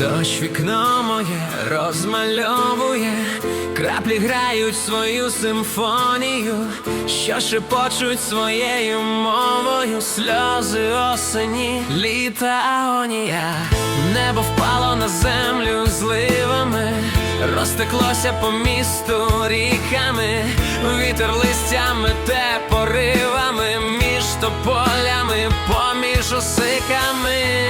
Дощ вікно моє розмальовує, краплі грають свою симфонію, що шепочуть своєю мовою, сльози осені, літа агонія, небо впало на землю зливами, розтеклося по місту ріками, вітер листями те поривами, між тополями, поміж осиками.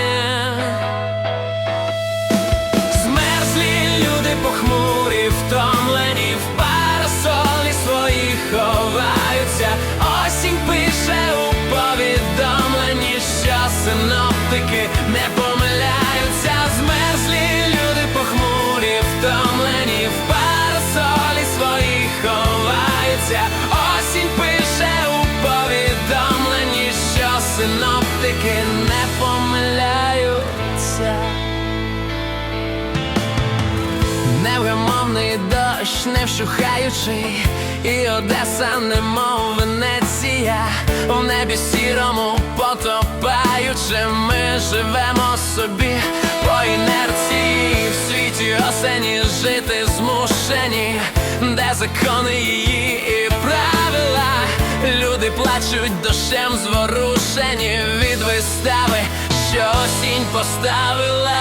Синоптики не помиляються. Невгамовний дощ, не вщухаючий, і Одеса, немов Венеція, у небі сірому потопаючи, ми живемо собі по інерції, в світі осені жити змушені, де закони її і правила, люди плачуть дощем зворушені від вистави, що осінь поставила.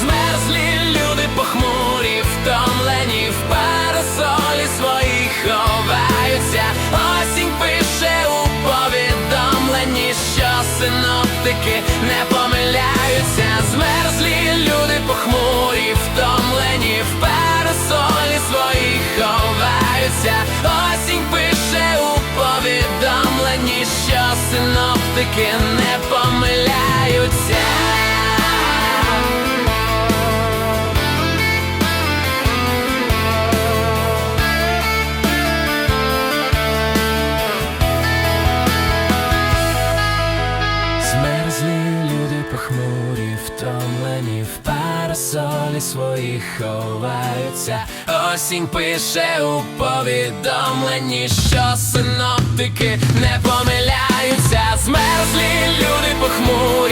Змерзлі люди похмурі, втомлені в парасолі своїх ховаються. Осінь пише у повідомленні, що синоптики не помиляються. Змерзлі синоптики парасолі свої ховаються. Осінь пише у повідомленні, що синоптики не помиляються. Змерзлі люди похмурі,